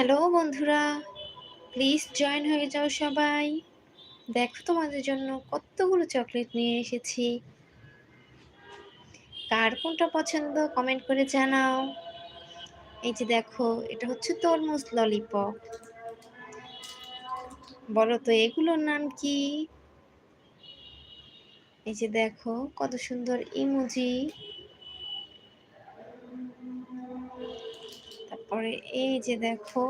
Hello বন্ধুরা please join হয়ে যাও সবাই। দেখো তোমাদের জন্য কতগুলো চকলেট নিয়ে এসেছি। কার কোনটা পছন্দ কমেন্ট করে জানাও। এই যে দেখো, এটা হচ্ছে তরমুজ ললিপপ বলো তো, এগুলোর নাম কি? এই যে দেখো, কত সুন্দর ইমোজি তারপরে এই যে দেখো,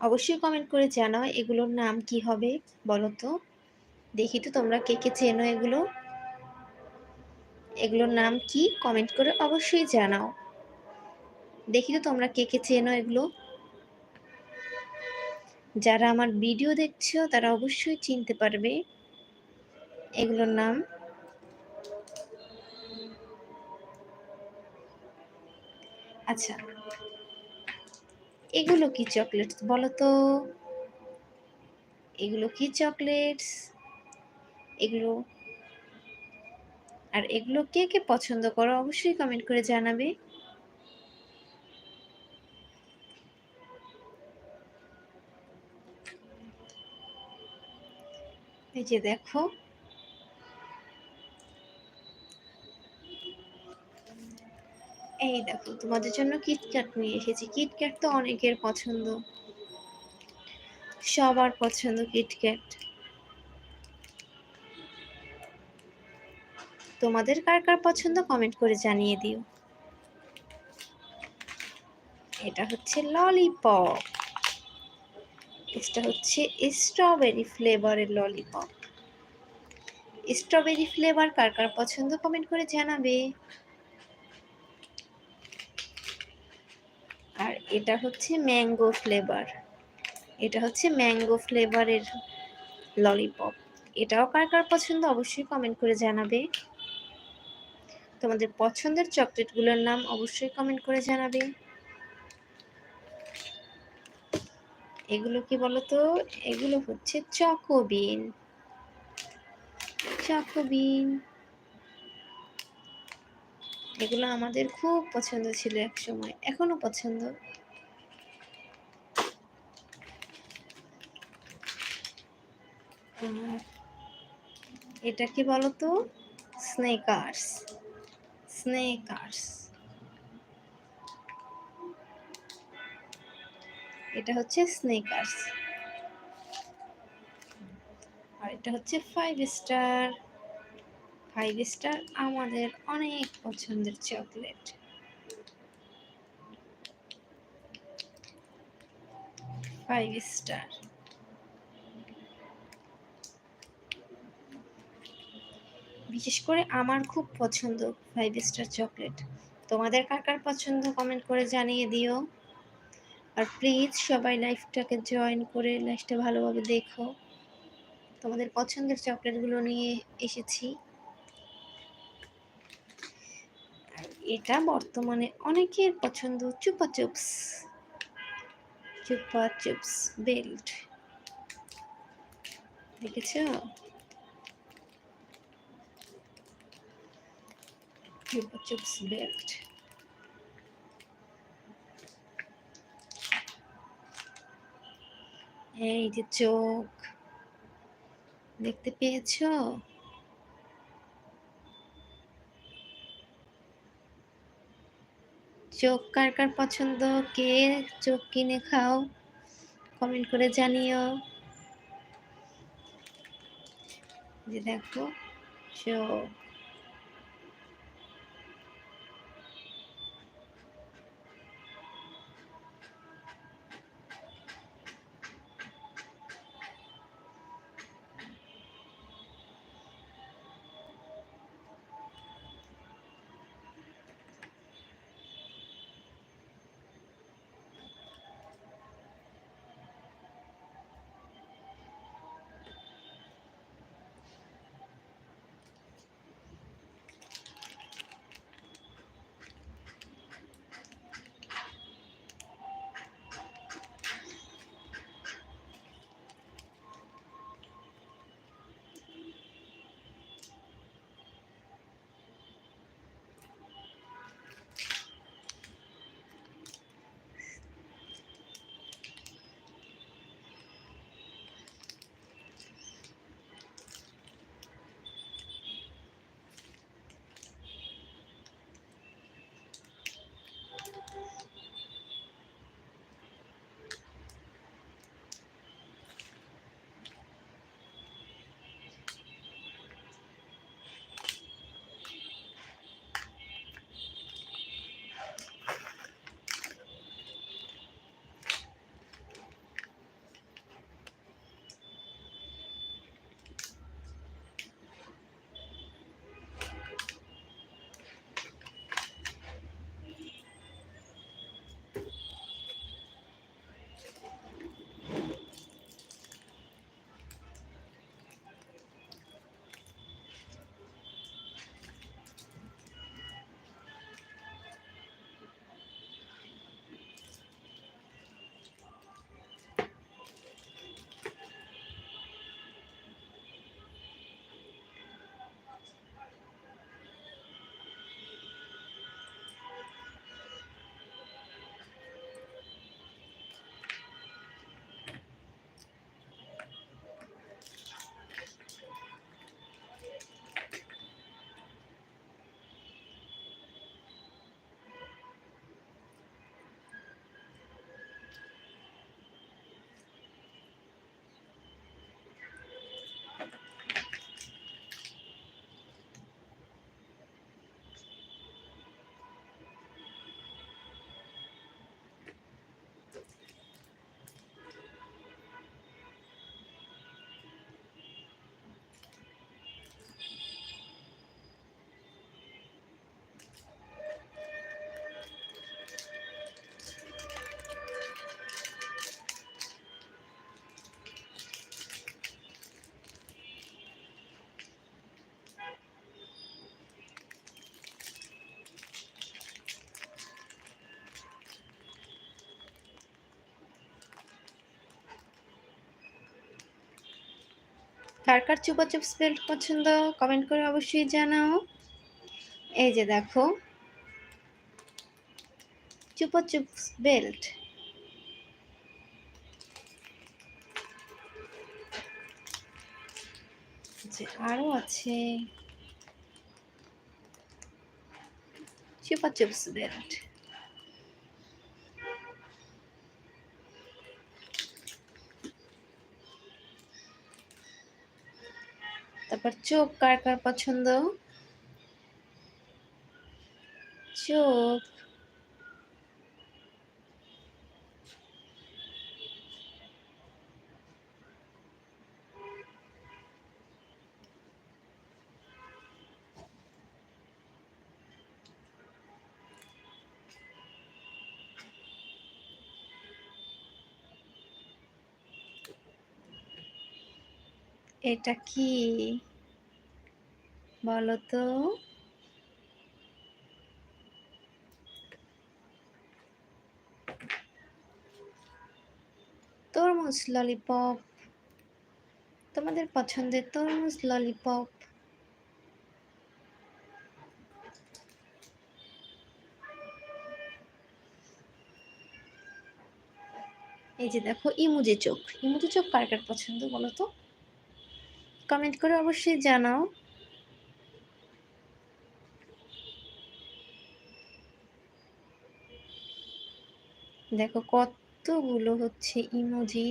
অবশ্যই কমেন্ট করে জানাও এগুলোর নাম কি হবে, বলো তো। দেখি তো তোমরা কে কে চেনো এগুলো। এগুলোর নাম কি কমেন্ট করে অবশ্যই জানাও। দেখি তো তোমরা কে কে চেনো এগুলো। যারা আমার ভিডিও দেখছ তারা অবশ্যই চিনতে পারবে। এগুলোর নাম? আচ্ছা। এগুলো কি চকলেটস? বলো তো এগুলো কি চকলেটস? এগুলো? আর এগুলো কে কে পছন্দ করো? অবশ্যই কমেন্ট করে জানাবে। এই যে দেখো। এই দেখো, তোমাদের জন্য কিটক্যাট নিয়ে এসেছি। কিটক্যাট তো অনেকের পছন্দ। সবার পছন্দ কিটক্যাট তোমাদের কার কার পছন্দ কমেন্ট করে জানিয়ে দিও। এটা হচ্ছে ললিপপ এটা হচ্ছে স্ট্রবেরি ফ্লেভারের ললিপপ স্ট্রবেরি ফ্লেভার কার কার পছন্দ কমেন্ট করে জানাবে আর এটা হচ্ছে ম্যাঙ্গো ফ্লেভার। এটা হচ্ছে ম্যাঙ্গো ফ্লেভারের ললিপপ। এটাও কার কার পছন্দ অবশ্যই কমেন্ট করে জানাবে। তোমাদের পছন্দের চকলেটগুলোর নাম অবশ্যই কমেন্ট করে জানাবে। এগুলো কি বলতো? এগুলো হচ্ছে চকোবিন চকোবিন এগুলো আমাদের খুব পছন্দ ছিল এক সময় এখনও পছন্দ। এটা কি বলতো? স্নেকার্স স্নেকার্স এটা হচ্ছে স্নেকার্স আর এটা হচ্ছে ফাইভ স্টার ফাইভ স্টার আমাদের অনেক পছন্দের চকলেট ফাইভ স্টার বিশেষ করে আমার খুব পছন্দ ফাইভ স্টার চকলেট তোমাদের কার কার পছন্দ কমেন্ট করে জানিয়ে দিও। আর প্লিজ সবাই লাইফটাকে জয়েন করে লাইফটা ভালোভাবে দেখো। তোমাদের পছন্দের চকলেটগুলো নিয়ে এসেছি। এটা বর্তমানে অনেকের পছন্দ Chupa Chups. Chupa Chups belt দেখেছ? চুপা চুপস বেল্ট এই যে চোখ দেখতে পেয়েছ চোখ কার কার পছন্দ? কে চোখ কিনে খাও? কমেন্ট করে জানিও। যে দেখো, চোখ। কার কার চুপা চুপ বেল্ট পছন্দ কমেন্ট করে অবশ্যই জানাও। এই যে দেখো চুপা চুপ বেল্ট আরও আছে। চুপা চুপস বেল্ট তারপর চোখ কার কার পছন্দ? চোখ এটা কি? বলো তো তরমুজ ললিপপ। তোমাদের পছন্দের তরমুজ ললিপপ। এই যে দেখো, ইমুজি চোখ। ইমুজি চোখ কার কার পছন্দ বলো তো কমেন্ট করে অবশ্যই জানাও। দেখো কতগুলো হচ্ছে ইমোজি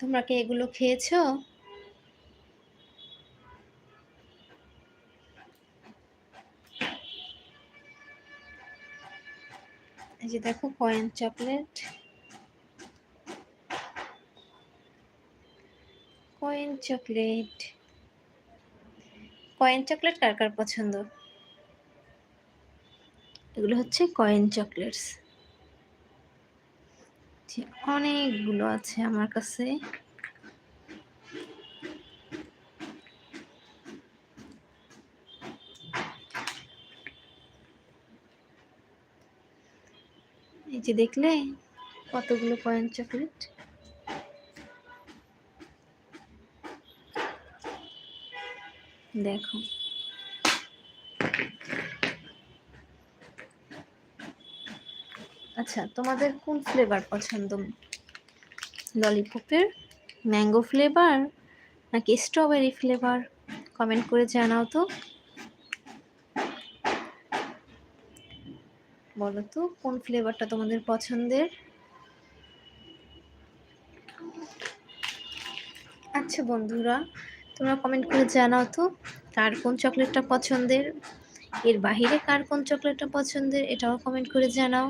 তোমরা কি এগুলো খেয়েছো? এই যে দেখো coin chocolate coin chocolate. Coin chocolate কার কার পছন্দ? এগুলো হচ্ছে কয়েন চকলেটস। অনেকগুলো আছে আমার কাছে। এই যে দেখলে কতগুলো কয়েন চকলেট? দেখো। আচ্ছা তোমাদের কোন ফ্লেভার পছন্দ? ললিপপের ম্যাঙ্গো ফ্লেভার নাকি স্ট্রবেরি ফ্লেভার কমেন্ট করে জানাও তো। বলো তো, কোন ফ্লেভারটা তোমাদের পছন্দের? আচ্ছা বন্ধুরা তোমরা কমেন্ট করে জানাও তো, কার কোন চকলেটটা পছন্দের, এর বাহিরে কার কোন চকলেটটা পছন্দের, এটাও কমেন্ট করে জানাও।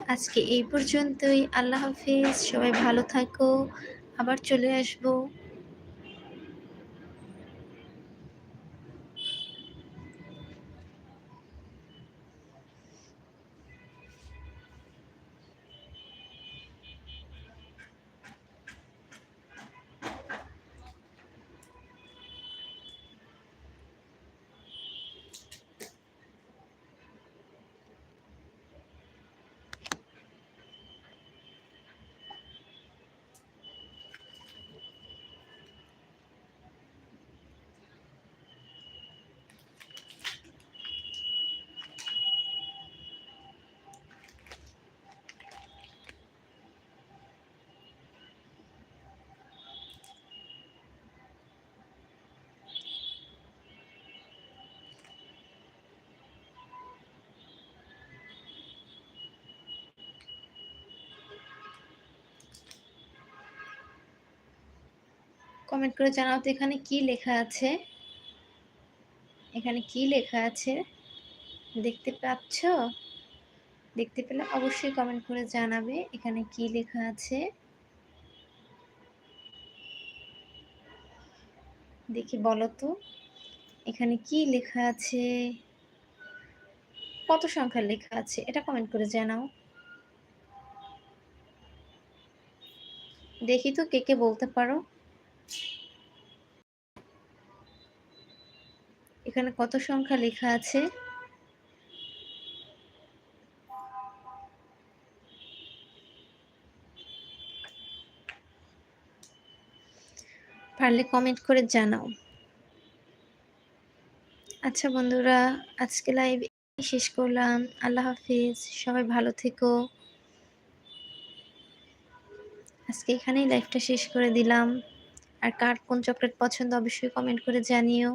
আজকে এই পর্যন্তই, আল্লাহ হাফিজ, সবাই ভালো থাকো, আবার চলে আসব। কমেন্ট করে জানাও তো এখানে কি লেখা আছে। এখানে কি লেখা আছে? দেখতে পাচ্ছ? দেখতে পেলে অবশ্যই কমেন্ট করে জানাবে এখানে কি লেখা আছে। দেখি বলো তো, এখানে কি লেখা আছে? কত সংখ্যার লেখা আছে? এটা কমেন্ট করে জানাও। দেখি তো কে কে বলতে পারো। এখানে কত সংখ্যা লেখা আছে? পারলে কমেন্ট করে জানাও। আচ্ছা বন্ধুরা, আজকে লাইভ শেষ করলাম। আল্লাহ হাফিজ, সবাই ভালো থেকো। আজকে এখানেই লাইভটা শেষ করে দিলাম। আর কার কোন চকলেট পছন্দ অবশ্যই কমেন্ট করে জানিও।